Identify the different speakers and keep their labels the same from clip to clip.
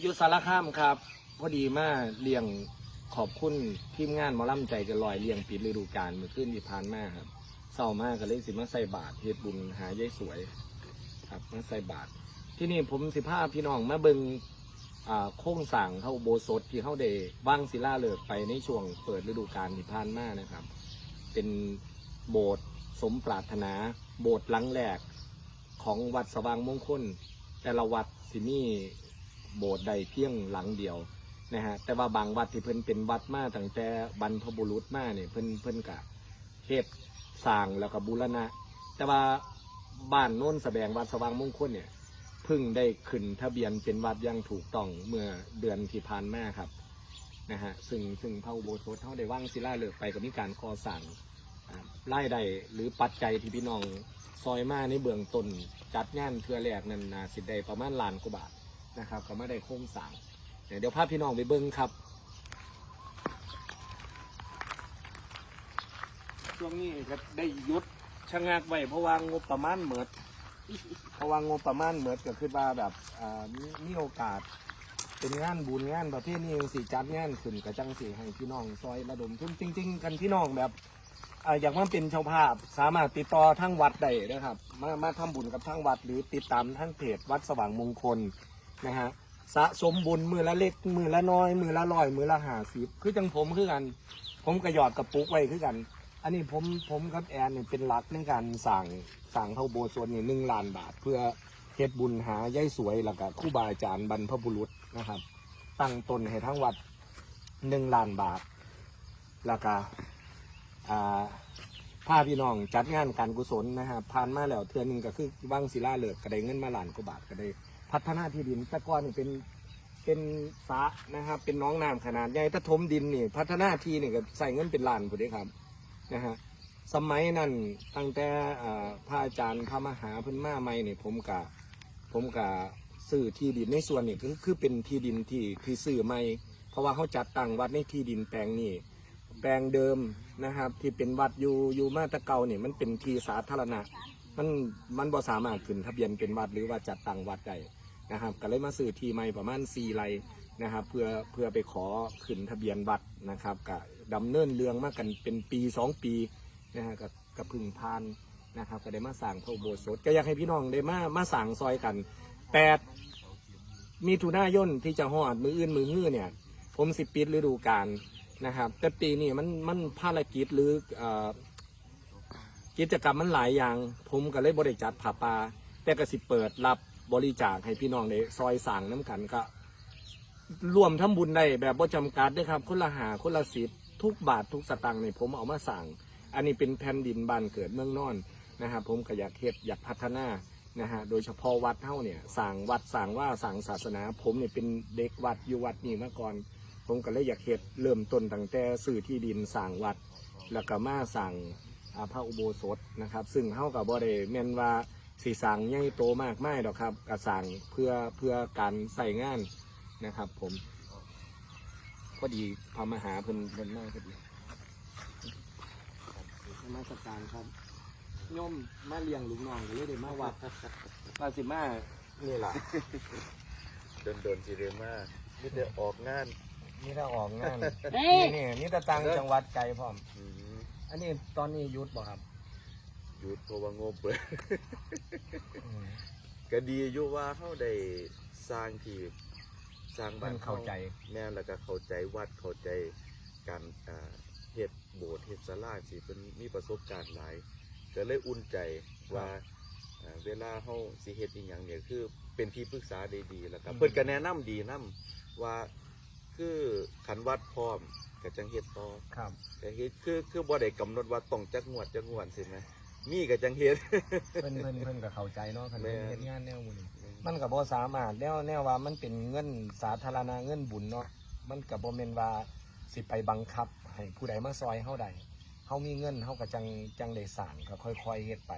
Speaker 1: อยู่สารคามครับ พอดีมาเลี้ยงขอบคุณทีมงานหมอลำใจกันลอยเลี้ยงปิดฤดูกาลเมื่อคืนที่ผ่านมาครับเศร้ามากก็เลยสิมาใส่บาตรเฮ็ดบุญหายายสวย ครับมาใส่บาตรที่นี่ผมสิพาพี่น้องมาเบิงอ่าโค้งสั่งเข้าโบสถที่เข้าเดว่างศิลาเลิกไปในช่วงเปิดฤดูกาลที่ผ่านมานะครับ เป็นโบสถ์สมปรารถนา โบสถ์หลังแรกของวัดสว่างมงคลแต่ละวัดสิมี โบสถ์ใดเพียงหลังเดียวนะฮะแต่ว่าบางวัดที่เพิ่นเป็นวัดมาตั้งแต่บรรพบุรุษมาเนี่ยเพิ่นเพิ่นกะเฮ็ดสร้างแล้วก็บูรณะ แต่ว่าบ้านโน้นแสดงวัดสว่างมงคลเนี่ยเพิ่งได้ขึ้นทะเบียนเป็นวัดอยังถูกต้องเมื่อเดือนที่ผ่านมาครับนะฮะซึ่งซึ่งพระอุโบสถเขาได้ว่างศิลาฤกษ์ไปก็มีการก่อสร้างอ่ารายได้หรือปัจจัยที่พี่น้องซอยมาในเบื้องต้นจัดงานเทือแรกนั้นนาสิได้ประมาณล้านกว่าบาท นะครับก็ไม่ได้โค้งสางเดี๋ยวพาพพี่น้องไปเบิ้งครับ ช่วงนี้ก็ได้ยุดชะงักไว้เพราะว่างบประมาณเหมิดเพราะว่างบประมาณเหมิดก็คือว่าแบบมีโอกาสเป็นงานบุญงานประเภทนี้สิจัดงานขึ้นกระจังสี่ให้พี่น้องซอยระดมทุนจริง ๆ กันพี่น้องแบบอ่าอยากมาเป็นเจ้าภาพสามารถติดต่อทั้งวัดได้นะครับ มามาทำบุญกับทั้งวัดหรือติดตามทั้งเพจวัดสว่างมงคล นะฮะสะสมบุญมือละเล็กมือละน้อย มือละร้อยมือละหาสิบคือจังผมคือกัน ผมกระยอดกระปุกไว้คือกัน อันนี้ผมผมกับแอนเนี่ยเป็นหลักในการสั่งสั่งเท่าโบสถ์นี่หนึ่งล้านบาท เพื่อเฮ็ดบุญหายายสวยแล้วก็คู่บาอาจารย์บรรพบุรุษนะครับ ตั้งตนให้ทั้งวัดหนึ่งล้านบาทแล้วก็อ่าพาพี่น้องจัดงานการกุศลนะครับผ่านมาแล้วเทือหนึงก็คือว่างศิลาเลิกก็ได้เงินมาล้านกว่าบาทก็ได้ พัฒนาที่ดินแต่ก่อนนี่เป็นเป็นสระนะครับ เป็นน้องน้ำขนาดใหญ่ถ้าถมดินนี่ พัฒนาที่นี่ก็ใส่เงินเป็นล้านผู้เด้ครับนะฮะสมัยนั้นตั้งแต่พระอาจารย์พระมหาพิ่นมาใหม่เนี่ยผมกะผมกะซื้อที่ดินในส่วนนี้ก็คือคือเป็นที่ดินที่ที่ซื้อใหม่เพราะว่าเขาจัดตั้งวัดในที่ดินแปลงนี้แปลงเดิมนะครับ ที่เป็นวัดอยู่อยู่มาตะเกาเนี่ยมันเป็นที่สาธารณะ มันมันบ่สามารถขึ้นทะเบียนเป็นวัดหรือว่าจัดตั้งวัดได้ นะครับก็เลยมาซื้อที่ใหม่ประมาณ4ไร่นะครับเพื่อเพื่อไปขอขึ้นทะเบียนวัดนะครับก็ดำเนินเรื่องมากันเป็นปีสองปีนะฮะกับกับพึ่งพานนะครับก็ได้มาสั่งพระอุโบสถก็อยากให้พี่น้องได้มามาสั่งซอยกันแปดมีถุนายนที่จะหอดมืออื่นมือฮื้อเนี่ยผมสิปิดฤดูกาลนะครับแต่ปีนี้มันมันภารกิจหรือเอ่อกิจกรรมมันหลายอย่าง ผมก็เลยบริจัดผ่าปลาแต่ก็สิเปิดรับ บริจาคให้พี่น้องได้ซอยสั่งน้ำกันก็รวมทำบุญได้แบบบ่จำกัดด้วยครับ คนละหาคนละสิบทุกบาททุกสตางค์เนี่ยผมเอามาสั่ง อันนี้เป็นแผ่นดินบ้านเกิดเมืองนอนนะครับผมก็อยากเฮ็ดอยากพัฒนานะฮะโดยเฉพาะวัดเท่าเนี่ยสั่งวัดสั่งว่าสั่งศาสนา ผมเนี่ยเป็นเด็กวัดอยู่วัดนี้มาก่อน ผมก็เลยอยากเฮ็ดเริ่มต้นตั้งแต่สื่อที่ดินสั่งวัด แล้วก็มาสั่งอาพระอุโบสถนะครับ ซึ่งเฮากับบ่ได้แม่นว่า สีสังใหญ่โตมากไม่ดอกครับกระสังเพื่อเพื่อการใส่งานนะครับ ผมพอดีพามาหาเพิ่นเพิ่นมากพอดีนมาสการครับโยมมาเลี้ยงลูกน้องก็เลยได้มาวัดว่าสิมานี่ล่ะ
Speaker 2: โดนโดนๆสิเรียมาไม่ได้ออกงาน
Speaker 1: นี่ถ้าออกงาน
Speaker 3: เอ้
Speaker 1: นี่
Speaker 3: ย
Speaker 1: นี่นี่ตะตังจังหวัดไกลพร้อม
Speaker 2: อืม
Speaker 1: อันนี้ตอนนี้หยุดบ่ครับ
Speaker 2: ห ยุดเพราะว่างบเบิด
Speaker 1: อืม
Speaker 2: ก็ดีอยู่ว่าเขาได้สร้างที่สร้างบ้าน
Speaker 1: เพิ่นเข้าใจ
Speaker 2: แม่นแล้วก็เข้าใจวัดเข้าใจการอ่าเฮ็ดโบสถ์เฮ็ดศาลาสิเป็นมีประสบการณ์หลายก็เลยอุ่นใจว่าอ่าเวลาเฮาสิเฮ็ดอีหยังเนี่ยคือเป็นที่ปรึกษาได้ดีแล้วก็เพิ่นก็แนะนำดีนํว่าคือขันวัดพร้อมก็จังเฮ็ดต่อ
Speaker 1: ครับ
Speaker 2: ก็เฮ็ดคือคือบ่ได้กำหนดว่าต้องจักงวดจักงวดสินะ มีก็จังเฮ็ด
Speaker 1: เพิ่นเพิ่นเพิ่นก็เข้าใจเนาะคัน
Speaker 2: แม่
Speaker 1: เพิ่น เฮ็ดงานแนวหมื้นี้มันก็บ่สามารถแนวแนวว่ามันเป็นเงินสาธารณะเงินบุญเนาะมันก็บ่แม่นว่าสิไปบังคับ ให้ผู้ใดมาซอยเฮาได้เฮามีเงินเฮาก็จังจังได้สร้างก็ค่อยๆเฮ็ดไป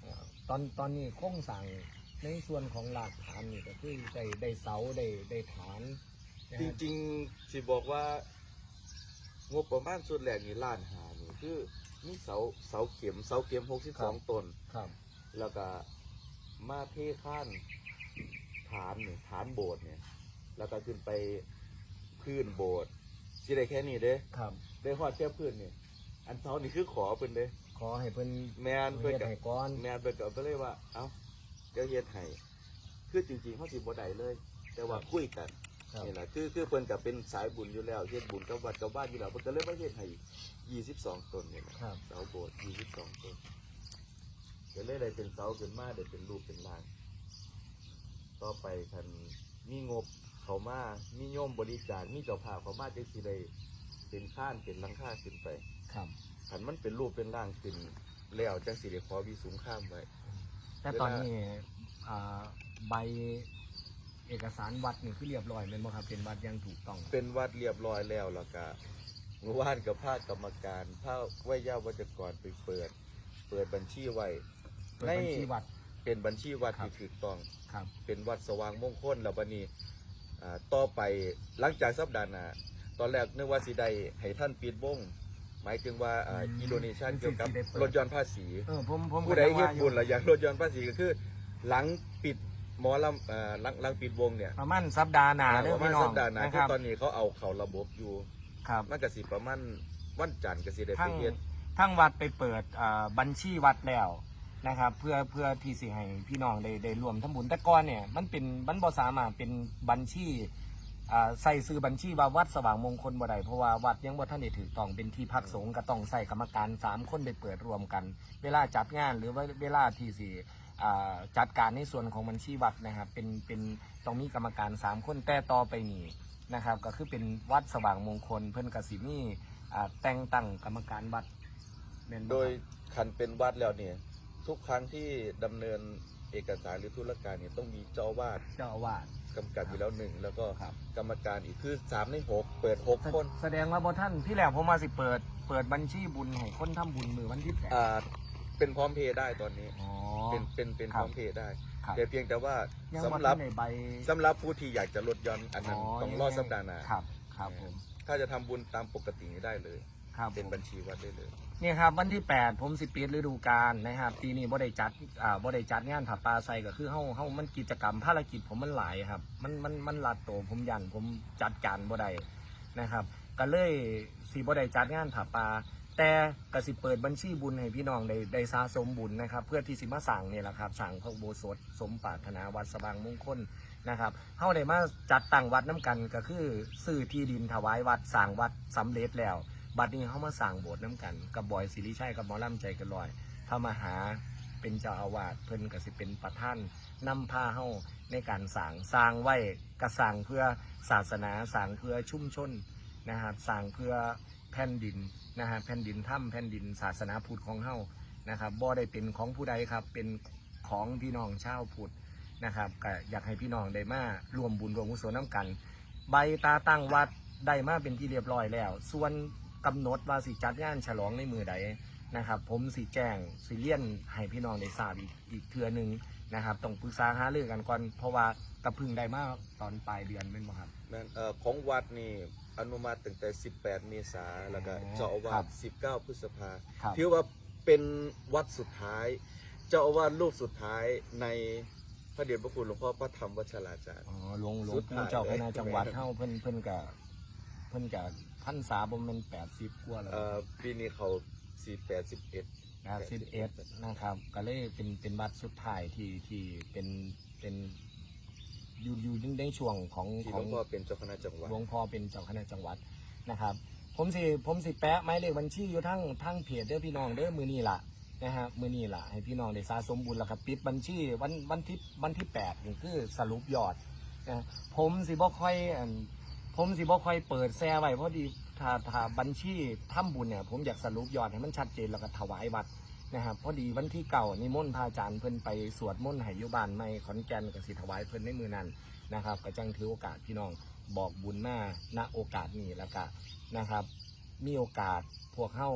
Speaker 1: เอ่อตอนตอนนี้โครงสร้างในส่วนของรากฐานนี่ก็คือได้ได้เสาได้ได้ฐานนะ
Speaker 2: จ
Speaker 1: ฮะ
Speaker 2: ริงๆสิบอกว่า งบประมาณส่วนแรกนี่ล้านหานี่คือ มีเสาเสาเข็มเสาเข็ม62ต้น
Speaker 1: ครับ
Speaker 2: แล้วก็มาเทข้านฐานนี่ฐานโบสถ์เนี่ย แล้วก็ขึ้นไปพื้นโบสถ์สิได้แค่นี้เด้
Speaker 1: ครับ
Speaker 2: ได้ฮอดแค่พื้นนี่อันเสานี่คือขอเพิ่นเด้
Speaker 1: ขอให้เพิ่น
Speaker 2: แม่นเพิ่น
Speaker 1: เฮ็ด
Speaker 2: ก็
Speaker 1: ให้ก่อน
Speaker 2: แม่นเพิ่นก็ไปเลยว่า เอ้าเดี๋ยวเฮ็ดให้คือจริงๆเฮาสิบ่ได้เลย แต่ว่าคุยกัน
Speaker 1: ครับ
Speaker 2: นี่แหละคือคือเพิ่นก็เป็นสายบุญอยู่แล้วเฮ็ดบุญกับวัดกับบ้านอยู่แล้วเพิ่นก็เลยมาเฮ็ดให้22ต้นนี่แหละ
Speaker 1: ครับ
Speaker 2: เสาโบสถ์22ต้นก็เลยได้เป็นเสาขึ้นมาได้เป็นรูปเป็นร่าง ต่อไปคันมีงบเขามามีโยมบริจาคมีเจ้าภาพเขามาจังสิได้เป็นข้านเป็นหลังคาขึ้นไป
Speaker 1: ครับ
Speaker 2: คันมันเป็นรูปเป็นร่างขึ้นแล้วจังสิได้ขอวิสุงข้ามไว้
Speaker 1: แต่ตอนนี้อ่าใบ เอกสารวัดนี่คือเรียบร้อยแม่นบ่ครับเป็นวัดอยังถูกต้อง
Speaker 2: เป็นวัดเรียบร้อยแล้วแล้วก็เมื่อวานกับภาคกรรมการภาควิยาวัจกรไปเปิด เปิดบัญชีไว้
Speaker 1: เปิดบัญชีวัด
Speaker 2: เป็นบัญชีวัด
Speaker 1: ครับ
Speaker 2: ที่ถูกต้อง
Speaker 1: ครับ
Speaker 2: เป็นวัดสว่างมงคลแล้วบัดนี้อ่าต่อไปหลังจากสัปดาห์หน้าตอนแรกนึกว่าสิได้ให้ท่านปิดวงหมายถึงว่าอ่า
Speaker 1: อืม
Speaker 2: อินโดนีเซียเกี่ยวกับ
Speaker 1: สิได้เปิด
Speaker 2: รถยนต์ภาษี
Speaker 1: เออผมผม
Speaker 2: ผู้ใด
Speaker 1: ก็
Speaker 2: เฮ็ด
Speaker 1: ว่าอยู่
Speaker 2: บุญและอยากลดหย่อนภาษีก็คือ หลังปิด หมอลำเอ่อหลังหลังปิดวงเนี่ย
Speaker 1: ประมาณสัปดาห์หน้าเด้อ
Speaker 2: ประมา
Speaker 1: พี่
Speaker 2: ณ
Speaker 1: น้อ
Speaker 2: สั
Speaker 1: ง
Speaker 2: ปดาห์หน้า
Speaker 1: นะค
Speaker 2: คือ
Speaker 1: รับ
Speaker 2: ตอนนี้เขาเอาเข้าระบบอยู่
Speaker 1: ครับ
Speaker 2: มันก็สิประมาณวันจันทร์ก็สิได้ไป
Speaker 1: ทั้ง
Speaker 2: เฮ็ด
Speaker 1: ทั้งวัดไปเปิดอ่าบัญชีวัดแล้วนะครับ เพื่อเพื่อที่สิให้พี่น้องได้ได้รวมทำบุญแต่ก่อนเนี่ยมันเป็นมันบ่สามารถเป็นบัญชีอ่าใส่ซื้อบัญชีว่าวัดสว่างมงคลบ่ได้เพราะว่าวัดยังบ่ทันได้ถูกต้องเป็นที่พักสงฆ์ก็ต้องใส่กรรมการสามคนไปเปิดรวมกัน เวลาจัดงานหรือว่าเวลาที่สิอ่า จัดการในส่วนของบัญชีวัดนะครับเป็นเป็นต้องมีกรรมการสามคนแต่ต่อไปนี้นะครับ ก็คือเป็นวัดสว่างมงคลเพิ่นกสิมีอ่าแต่งตั้งกรรมการวัดแม่นบ่ครับ
Speaker 2: โดยคันเป็นวัดแล้วเนี่ยทุกครั้งที่ดำเนินเอกสารหรือธุรการเนี่ยต้องมีเจ้าอาวาด
Speaker 1: เจ้าอาวาส
Speaker 2: กำกับอยู่แล้วหนึ่งแล้วก็
Speaker 1: ครับ
Speaker 2: กรรมการอีกคือสามในหกเปิดหกคน
Speaker 1: แสดงว่าบ่ท่านที่แรกผมมาสิเปิด เปิดบัญชีบุญให้คนทำบุญมือวันที่แปด
Speaker 2: อ่า เป็นพร้อมเพย์ได้ตอนนี้
Speaker 1: อ๋อ
Speaker 2: เป็นเป็นเป็น
Speaker 1: ค
Speaker 2: พ
Speaker 1: รับ
Speaker 2: ร้อมเพย์ได้
Speaker 1: ครับ
Speaker 2: แต่เพียงแต่ว่า
Speaker 1: ยัง
Speaker 2: สำ
Speaker 1: บ่
Speaker 2: หรั
Speaker 1: ทั
Speaker 2: บ
Speaker 1: นในใบ
Speaker 2: สำหรับผู้ที่อยากจะลดหย่อนอันนั้นต้องรอสัปดาห์หน้า
Speaker 1: ครับ ครับผม
Speaker 2: ถ้าจะทำบุญตามปกตินี้ได้เลย
Speaker 1: ครับ
Speaker 2: เป็น
Speaker 1: ผม
Speaker 2: บัญชีวัดได้เลย
Speaker 1: เนี่ยครับวันที่ 8 ผมสิปิดฤดูกาลนะครับปีนี้บ่ได้จัดอ่าบ่ได้จัดงานผับปลาใสก็คือเฮาเฮามันกิจกรรมภารกิจผมมันหลายครับ มันมันมันลัดโตวผมยันผมจัดการบ่ได้นะครับ ก็เลยสิบ่ได้จัดงานผับปลา แต่กสิเปิดบัญชีบุญให้พี่น้องได้ได้สะสมบุญนะครับ เพื่อที่สิมาสั่งเนี่ยแหละครับสั่งพระอุโบสถสมปรารถนาวัดสว่างมงคลนะครับเฮาได้มาจัดตั้งวัดน้กันก็คือซื้อที่ดินถวายวัดสร้างวัดสำเร็จแล้ว บัดนี้เขามาสั่งโบสถ์น้ำกัน กับบอยสิริชัยกับหมอลำใจกันลอยพระมหาเป็นเจ้าอาวาสเพิ่นก็สิเป็นประธานนำพาเฮาในการสร้างสร้างไว้กระสร้างเพื่อศาสนาสร้างเพื่อชุ่มชนนะครับสร้างเพื่อ แผ่นดินนะฮะแผ่นดินถ้ำแผ่นดินศาสนาพุทธของเฮานะครับบ่ได้เป็นของผู้ใดครับเป็นของพี่น้องชาวพุทธนะครับก็อยากให้พี่น้องได้มารวมบุญรวมกุศลน้ำกัน ใบตาตั้งวัดได้มาเป็นที่เรียบร้อยแล้ว ส่วนกำหนดว่าสิจัดงานฉลองในมือใดนะครับ ผมสิแจ้งสิเลี่ยนให้พี่น้องได้ทราบอีกอีกเทือหนึ่งนะครับต้องปรึกษาหารือกันก่อนเพราะว่ากระพึ่งได้มาตอนปลายเดือนเป็นบ่ครับ
Speaker 2: นั่นเออของวัดนี่ อนุมัติตั้งแต่ 18 เมษาแล้วก็
Speaker 1: อ๋อ
Speaker 2: เจ้าอาวา
Speaker 1: ครั
Speaker 2: ส
Speaker 1: บ
Speaker 2: 19 พฤษภา
Speaker 1: ครับ
Speaker 2: ถือว่าเป็นวัดสุดท้าย เจ้าอาวาสรูปสุดท้ายในพระเดชพระคุณหลวงพ่อพระธรรมวัชราจารย์
Speaker 1: อ๋อหลวงหลว
Speaker 2: สุ
Speaker 1: ง
Speaker 2: ด
Speaker 1: ปู่
Speaker 2: ท้าย
Speaker 1: เจ้าคณะ
Speaker 2: เลย
Speaker 1: จังหวัดเฮาเพิ่นเพิ่นกะเพิ่นกะพันษาบ่แม่น80กว่าแล้ว
Speaker 2: เอ่อปีนี้เขา 481
Speaker 1: นะ11นะครับ ก็เลยเป็นเป็นวัดสุดท้ายที่ที่เป็นเป็น อยู่อยู่ในช่วงของ
Speaker 2: ที่
Speaker 1: ข
Speaker 2: หล
Speaker 1: อ
Speaker 2: ว
Speaker 1: ง
Speaker 2: งพ่อเป็นเจ้าคณะจังหวัด
Speaker 1: หลวงพ่อเป็นเจ้าคณะจังหวัดนะครับ ผมสิผมสิแปะไม้เลขบัญชีอยู่ทั้งทั้งเพจเด้อพี่น้องเด้อมือนี้ล่ะนะฮะมือนี้ล่ะให้พี่น้องได้สะสมบุญแล้วก็ปิดบัญชีวันวันที่วันที่แปดนี่คือสรุปยอดนะผมสิบ่ค่อยอันผมสิบ่ค่อยเปิดแซ่ไว้เพราะดีถ้าถ้าบัญชีทำบุญเนี่ยผมอยากสรุปยอดให้มันชัดเจนแล้วก็ถวายวัด นะครับพอดีวันที่เก่านิมนต์พระอาจารย์เพิ่นไปสวดมนต์ให้อยู่บ้านไม่ขอนแก่นก็สิถวายเพิ่นในมือนั้นนะครับก็จังถือโอกาสพี่น้องบอกบุญมาณโอกาสนี้แล้วก็นะครับ มีโอกาสพวกเข้า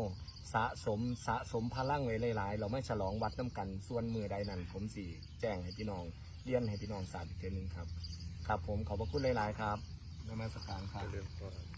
Speaker 1: สะสมสะสมพลังไว้หลายๆ เราไม่ฉลองวัดน้ำกันส่วนมือใดนั้นผมสี่แจ้งให้พี่น้องเรียนให้พี่น้องทราบอีกเทีนึงครับ ครับผมขอบพระคุณหลายๆครับนมัสการครับ